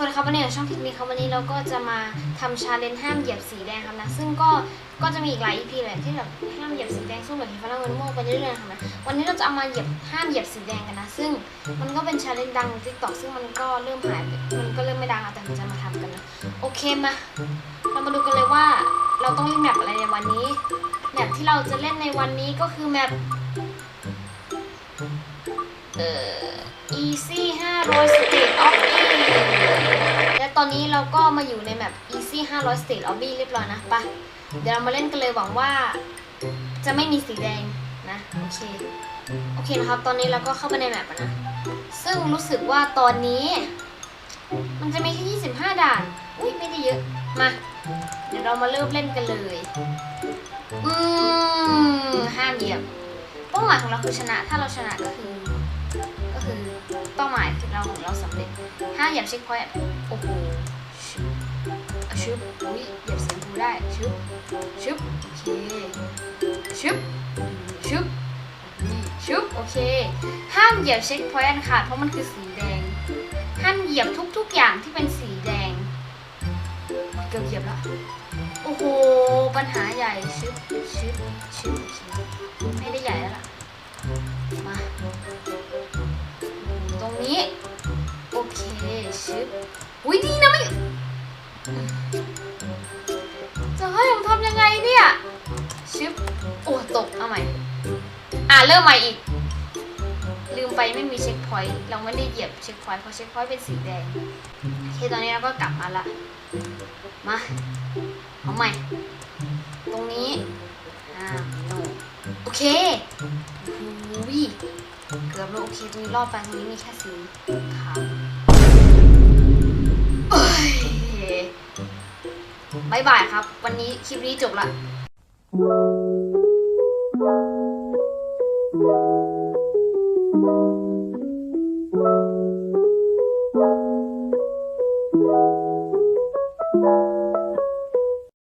วัสดีครับวันนี้ช่องคลิปนี้ครับวันนี้เราก็จะมาทำชาเลนจ์ห้ามเหยียบสีแดงครับนะซึ่งก็ก็จะมีอีกหลาย EP แหละที่แบบห้ามเหยียบสีแดงสู้แบบเห็นฟ้าเงินโม่ไปเรื่อยๆครับนะวันนี้เราจะเอามาเหยียบห้ามเหยียบสีแดงกันนะซึ่งมันก็เป็นชาเลนจ์ดังในทิกตอกซึ่งมันก็เริ่มหายมันก็เริ่มไม่ดังแล้วแต่เราจะมาทำกันนะโอเคมาเรามาดูกันเลยว่าเราต้องเล่นแมปอะไรในวันนี้แมปที่เราจะเล่นในวันนี้ก็คือแมปเอ่อ easy 500 state of e อนนี้เราก็มาอยู่ในแมป easy 500 state of e เรียบร้อยนะไปะเดี๋ยวเรามาเล่นกันเลยหวังว่า จะไม่มีสีแดงนะ โอเค โอเคนะครับ ตอนนี้เราก็เข้าไปในแมปนะ ซึ่งรู้สึกว่าตอนนี้ มันจะมีแค่25 ด่าน อุ้ยไม่ได้เยอะ มา เดี๋ยวเรามาเริ่มเล่นกันเลย อืมห้ามเหยียบเป้าหมายของเราคือชนะ ถ้าเราชนะก็คือ ก็คือเป้าหมายของเราของเราสำเร็จห้ามเหยียบเช็คพอยต์โอ้โห ชึบชึบอุ้ยเหยียบสีชมพูได้ชึบชึบโอเคชึบชึบนี่ชึบโอเค ห้ามเหยียบเช็คพอยต์อันขาดเพราะมันคือสีแดง ห้ามเหยียบทุกๆอย่างที่เป็นสีแดง เกือบเหยียบแล้วโอ้โห ปัญหาใหญ่ชึบชึบชึบไม่ได้ใหญ่แล้วล่ะ มา ตรงนี้ ชึบอุ้ยดีนะไม่จะให้ผมทำยังไงเนี่ยชึบโอ้ตกเอาใหม่ อ่าเริ่มใหม่อีก ลืมไปไม่มีเช็คพอยต์เราไม่ได้เหยียบเช็คพอยต์เพราะเช็คพอยต์เป็นสีแดงโอเคตอนนี้เราก็กลับมาละมาเอาใหม่ ตรงนี้อ่าโนโอเคอุ้ยเกือบแล้วโอเคตรงนี้รอดไปตรงนี้มีแค่สีขาว บ๊ายบายครับ วันนี้คลิปนี้จบละ